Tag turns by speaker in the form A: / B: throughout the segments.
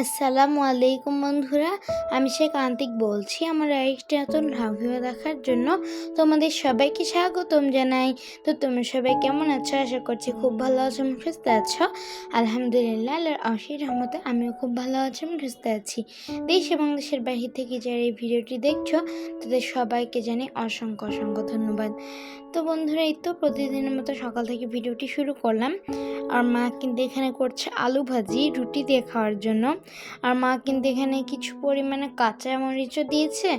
A: আসসালামু আলাইকুম বন্ধুরা, আমি শেখ আন্তিক বলছি। আমার আরেকটি নতুন ভিডিও দেখার জন্য তোমাদের সবাইকে স্বাগতম জানাই। তো তোমরা সবাই কেমন আছো? আশা করছি খুব ভালো আছো এবং সুস্থ আছো। আলহামদুলিল্লাহ, আল্লাহর অশী রহমতে আমিও খুব ভালো আছি এবং সুস্থ আছি। দেশ এবং দেশের বাহির থেকে যারা এই ভিডিওটি দেখছ, তাদের সবাইকে জানি অসংখ্য অসংখ্য ধন্যবাদ। তো বন্ধুরা, এই তো প্রতিদিনের মতো সকাল থেকে ভিডিওটি শুরু করলাম। আর মা কিন্তু এখানে করছে আলু ভাজি, রুটি দিয়ে খাওয়ার জন্য। আর মা কিন্তু এখানে কিছু পরিমাণে কাঁচা মরিচও দিয়েছে,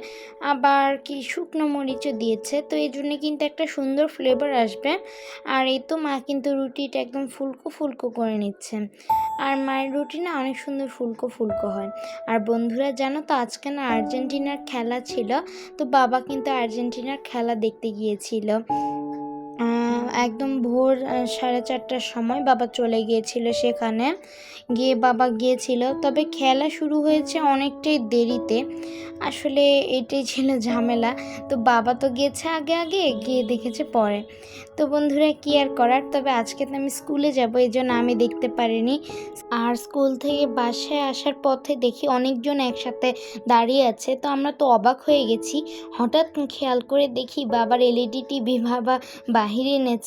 A: আবার কি শুকনো মরিচও দিয়েছে। তো এই জন্য কিন্তু একটা সুন্দর ফ্লেভার আসবে। আর এই তো মা কিন্তু রুটিটা একদম ফুলকো ফুলকো করে নিচ্ছে। আর মায়ের রুটি না অনেক সুন্দর ফুলকো ফুলকো হয়। আর বন্ধুরা, জানো তো আজকে না আর্জেন্টিনার খেলা ছিল। তো বাবা কিন্তু আর্জেন্টিনার খেলা দেখতে গিয়েছিল। একদম ভোর সাড়ে চারটার সময় বাবা চলে গিয়েছিল সেখানে। গিয়ে বাবা গিয়েছিল। তবে খেলা শুরু হয়েছে অনেকটাই দেরিতে। আসলে এটাই ছিল ঝামেলা। তো বাবা তো গিয়েছে আগে আগে, গিয়ে দেখেছে পরে। তো বন্ধুরা, কী আর করার? তবে আজকে তো আমি স্কুলে যাব, এই জন্য আমি দেখতে পারিনি। আর স্কুল থেকে বাসায় আসার পথে দেখি অনেকজন একসাথে দাঁড়িয়ে আছে। তো আমরা তো অবাক হয়ে গেছি। হঠাৎ খেয়াল করে দেখি বাবার এলইডি টিভি বাবা বাহিরে এনেছে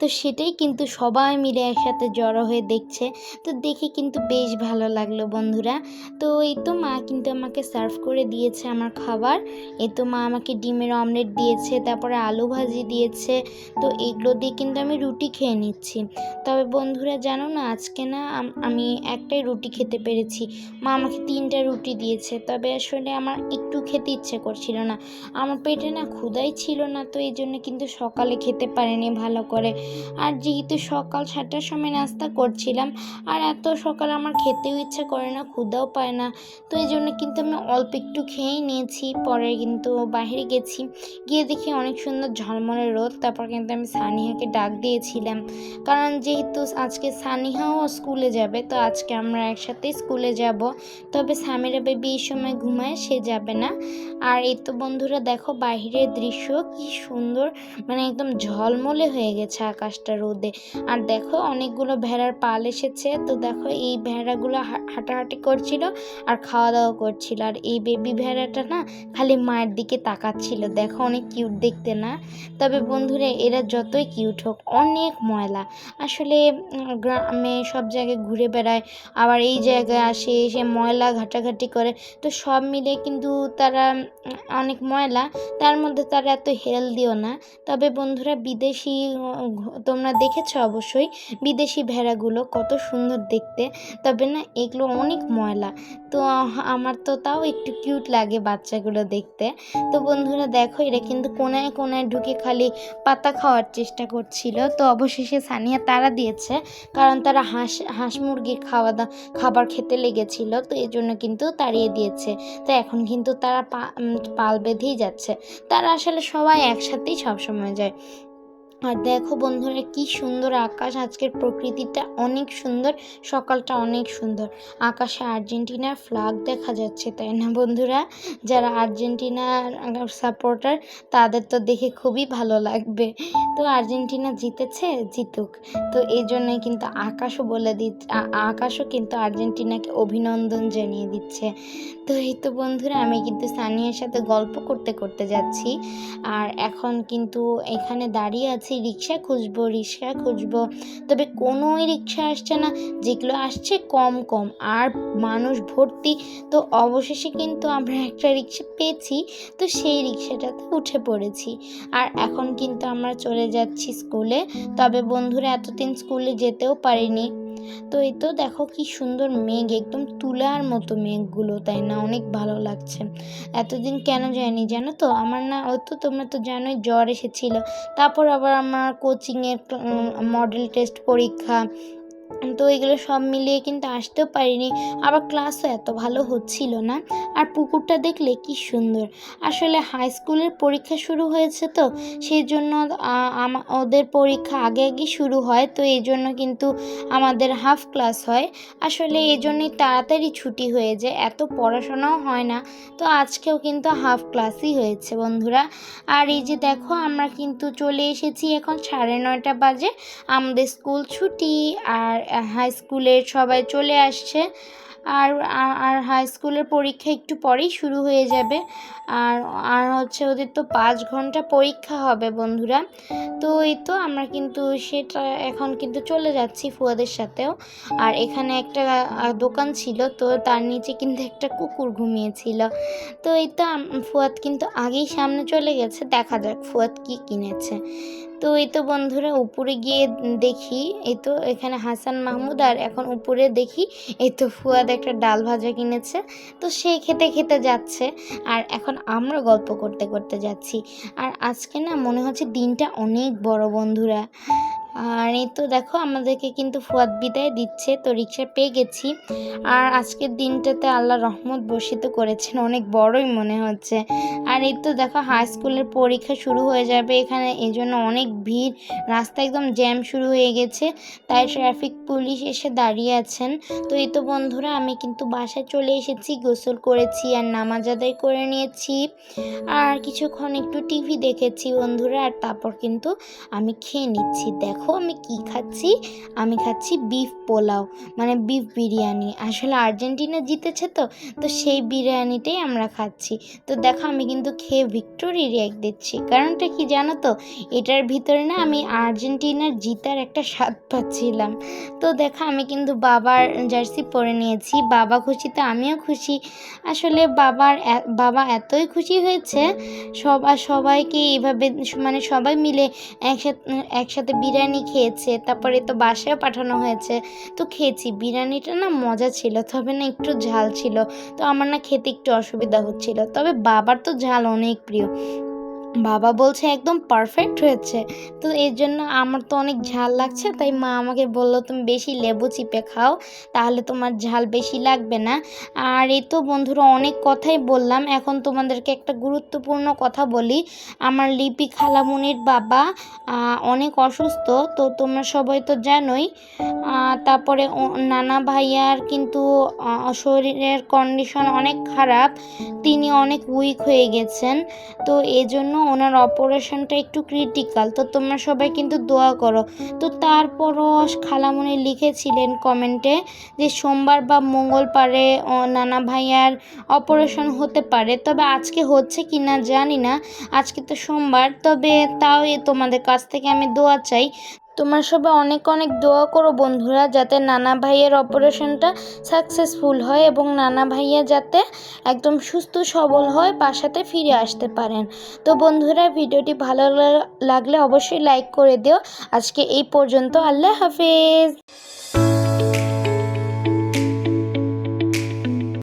A: তো সেটাই কিন্তু সবাই মিলে একসাথে জড়ো হয়ে দেখছে। তো দেখে কিন্তু বেশ ভালো লাগল বন্ধুরা। তো এই তো মা কিন্তু আমাকে সার্ভ করে দিয়েছে আমার খাবার। এই তো মা আমাকে ডিমের অমলেট দিয়েছে, তারপরে আলু ভাজি দিয়েছে। তো এগুলো দিয়ে কিন্তু আমি রুটি খেয়ে নিচ্ছি। তবে বন্ধুরা জানো না, আজকে না আমি একটাই রুটি খেতে পেরেছি। মা আমাকে তিনটা রুটি দিয়েছে, তবে আসলে আমার একটু খেতে ইচ্ছে করছিল না। আমার পেটে না ক্ষুদাই ছিল না, তো এই জন্য কিন্তু সকালে খেতে পারিনি ভালো করে। আর যেহেতু সকাল সাতটার সময় নাস্তা করছিলাম, আর এত সকাল আমার খেতেও ইচ্ছা করে না ক্ষুদাও পায় না। তো এই জন্য কিন্তু আমি অল্প একটু খেয়েই নিয়েছি, পরে কিন্তু বাইরে গেছি। গিয়ে দেখি অনেক সুন্দর ঝলমলে রোদ, তারপর কিন্তু আমি সানিহাকে ডাক দিয়েছিলাম। কারণ যেহেতু আজকে সানিহাও স্কুলে যাবে, তো আজকে আমরা একসাথে স্কুলে যাব। তবে সামিরা বেবি এই সময় ঘুমায়, সে যাবে না। আর এই তো বন্ধুরা, দেখো বাহিরের দৃশ্য কি সুন্দর মানে একদম ঝলমলে হয়ে গেছে আকাশটা রোদে। আর দেখো অনেকগুলো ভেড়ার পাল এসেছে। তো দেখো এই ভেড়াগুলো হাঁটাহাঁটি করছিল আর খাওয়া দাওয়া করছিল। আর এই বেবি ভেড়াটা না খালি মায়ের দিকে তাকাচ্ছিল। দেখো অনেক কিউট দেখতে না? তবে বন্ধুরা এরা যতই কিউট হোক, অনেক ময়লা। আসলে গ্রামে সব জায়গায় ঘুরে বেড়ায়, আবার এই জায়গায় আসে, এসে ময়লা ঘাটাঘাটি করে। তো সব মিলে কিন্তু তারা অনেক ময়লা। তার মধ্যে তারা এত হেলদিও না। তবে বন্ধুরা বিদেশি তোমরা দেখেছ অবশ্যই বিদেশি ভেড়াগুলো কত সুন্দর দেখতে। তবে না, এগুলো অনেক ময়লা। তো আমার তো তাও একটু কিউট লাগে বাচ্চাগুলো দেখতে। তো বন্ধুরা দেখো, এরা কিন্তু কোনায় কোনায় ঢুকে খালি পাতা খাওয়ার চেষ্টা করছিল। তো অবশেষে সানিয়া তারা দিয়েছে, কারণ তারা হাঁস হাঁস মুরগির খাওয়া দাওয়া খাবার খেতে লেগেছিল, তো এই জন্য কিন্তু তাড়িয়ে দিয়েছে। তো এখন কিন্তু তারা পাল বেঁধেই যাচ্ছে। তারা আসলে সবাই একসাথেই সবসময় যায়। আর দেখো বন্ধুরা কি সুন্দর আকাশ। আজকের প্রকৃতিটা অনেক সুন্দর, সকালটা অনেক সুন্দর। আকাশে আর্জেন্টিনার ফ্ল্যাগ দেখা যাচ্ছে, তাই না বন্ধুরা? যারা আর্জেন্টিনার সাপোর্টার তাদের তো দেখে খুবই ভালো লাগবে। তো আর্জেন্টিনা জিতেছে, জিতুক। তো এই জন্যই কিন্তু আকাশও বলে দিচ্ছে আকাশও কিন্তু আর্জেন্টিনাকে অভিনন্দন জানিয়ে দিচ্ছে। তো এই তো বন্ধুরা, আমি কিন্তু সানিয়ার সাথে গল্প করতে করতে যাচ্ছি। আর এখন কিন্তু এখানে দাঁড়িয়ে আছি। আছি রিক্সা খুঁজবো রিক্সা খুঁজবো। তবে কোনোই রিক্সা আসছে না। যেগুলো আসছে কম কম। আর মানুষ ভর্তি, তো অবশেষে কিন্তু আমরা একটা রিক্সা পেয়েছি, তো সেই রিক্সাটাতে উঠে পড়েছি। আর এখন কিন্তু আমরা চলে যাচ্ছি স্কুলে। তবে বন্ধুরা, এতদিন স্কুলে যেতেও পারিনি। তো এই তো দেখো কি সুন্দর মেঘ, একদম তুলার মতো মেঘগুলো, তাই না? অনেক ভালো লাগছে। এতদিন কেন যায়নি জানো তো? আমার না, ওই তো তোমরা তো জানোই জ্বর এসেছিল। তারপর আবার আমার কোচিংয়ের মডেল টেস্ট পরীক্ষা তো এগুলো সব মিলিয়ে কিন্তু আসতেও পারিনি। আবার ক্লাসও এত ভালো হচ্ছিল না। আর পুকুরটা দেখলে কি সুন্দর। আসলে হাই স্কুলের পরীক্ষা শুরু হয়েছে তো, সেই জন্য ওদের পরীক্ষা আগে আগে শুরু হয়। তো এই জন্য কিন্তু আমাদের হাফ ক্লাস হয়। আসলে এই জন্যই তাড়াতাড়ি ছুটি হয়ে যায়। এত পড়াশোনাও হয় না। তো আজকেও কিন্তু হাফ ক্লাসই হয়েছে বন্ধুরা। আর এই যে দেখো, আমরা কিন্তু চলে এসেছি এখন সাড়ে নয়টা বাজে। আমাদের স্কুল ছুটি। আর হাই স্কুলের সবাই চলে আসছে। আর আর হাই স্কুলের পরীক্ষা একটু পরেই শুরু হয়ে যাবে। আর আর হচ্ছে ওদের তো পাঁচ ঘণ্টা পরীক্ষা হবে বন্ধুরা। তো এই তো আমরা কিন্তু সেটা এখন কিন্তু চলে যাচ্ছি ফুয়াদের সাথেও। আর এখানে একটা দোকান ছিল, তো তার নিচে কিন্তু একটা কুকুর ঘুমিয়েছিল। তো এই তো ফুয়াদ কিন্তু আগেই সামনে চলে গেছে। দেখা যাক ফুয়াদ কি কিনেছে। তো এই তো বন্ধুরা, উপরে গিয়ে দেখি, এই তো এখানে হাসান মাহমুদ আর এখন উপরে দেখি, এই তো ফুয়াদ একটা ডাল ভাজা কিনেছে। তো সে খেতে খেতে যাচ্ছে আর এখন আমরা গল্প করতে করতে যাচ্ছি। আর আজকে না মনে হচ্ছে দিনটা অনেক বড় বন্ধুরা। আর এই তো দেখো, আমাদেরকে কিন্তু ফুয়াদ বিদায় দিচ্ছে, তো রিক্সা পেয়ে গেছি। আর আজকের দিনটাতে আল্লাহ রহমত বর্ষিত করেছেন, অনেক বড়ই মনে হচ্ছে। আর এই তো দেখো হাই স্কুলের পরীক্ষা শুরু হয়ে যাবে, এখানে এই জন্য অনেক ভিড়, রাস্তা একদম জ্যাম শুরু হয়ে গেছে, তাই ট্রাফিক পুলিশ এসে দাঁড়িয়ে আছেন। তো এই তো বন্ধুরা, আমি কিন্তু বাসায় চলে এসেছি, গোসল করেছি আর নামাজ আদায় করে নিয়েছি। আর কিছুক্ষণ একটু টিভি দেখেছি বন্ধুরা, আর তারপর কিন্তু আমি খেয়ে নিচ্ছি, দেখো। আমি কি খাচ্ছি? আমি খাচ্ছি বিফ পোলাও মানে বিফ বিরিয়ানি। আসলে আর্জেন্টিনা জিতেছে তো তো সেই বিরিয়ানিটাই আমরা খাচ্ছি। তো দেখো আমি কিন্তু খেয়ে ভিক্টোরি রিয়াক্ট দিচ্ছি। কারণটা কি জানো তো? এটার ভিতরে না আমি আর্জেন্টিনার জিতার একটা স্বাদ পাচ্ছিলাম। তো দেখো আমি কিন্তু বাবার জার্সি পরে নিয়েছি। বাবা খুশি তো আমিও খুশি। আসলে বাবার বাবা এতই খুশি হয়েছে সবাই সবাইকে এভাবে মানে সবাই মিলে একসাথে একসাথে বিরিয়ানি খেয়েছে, তারপরে তো বাসায় পাঠানো হয়েছে। তো খেয়েছি, বিরিয়ানিটা না মজা ছিল, তবে না একটু ঝাল ছিল। তো আমার না খেতে একটু অসুবিধা হচ্ছিল, তবে বাবার তো ঝাল অনেক প্রিয়। বাবা বলছে একদম পারফেক্ট হয়েছে। তো এর জন্য আমার তো অনেক ঝাল লাগছে, তাই মা আমাকে বলল, তুমি বেশি লেবু চিপে খাও, তাহলে তোমার ঝাল বেশি লাগবে না। আর এই তো বন্ধুরা, অনেক কথাই বললাম। এখন তোমাদেরকে একটা গুরুত্বপূর্ণ কথা বলি। আমার লিপি খালামুনির বাবা অনেক অসুস্থ, তো তোমরা সবাই তো জানোই। তারপরে নানা ভাইয়ার কিন্তু শরীরের কন্ডিশন অনেক খারাপ। তিনি অনেক উইক হয়ে গেছেন। তো এই জন্য ওনার অপারেশনটা একটু ক্রিটিক্যাল তো তোমরা সবাই কিন্তু দোয়া করো। তো তারপরও খালামুনি লিখেছিলেন কমেন্টে যে সোমবার বা মঙ্গলবারে নানা ভাইয়ার অপারেশন হতে পারে। তবে আজকে হচ্ছে কি না জানি না। আজকে তো সোমবার। তবে তাও তোমাদের কাছ থেকে আমি দোয়া চাই। তোমরা সবাই অনেক অনেক দোয়া করো বন্ধুরা, যাতে নানা ভাইয়ের অপারেশনটা সাকসেসফুল হয় এবং নানা ভাইয়া যাতে একদম সুস্থ সবল হয়, বাসাতে ফিরে আসতে পারেন। তো বন্ধুরা, ভিডিওটি ভালো লাগলে অবশ্যই লাইক করে দিও। আজকে এই পর্যন্ত, আল্লাহ হাফেজ।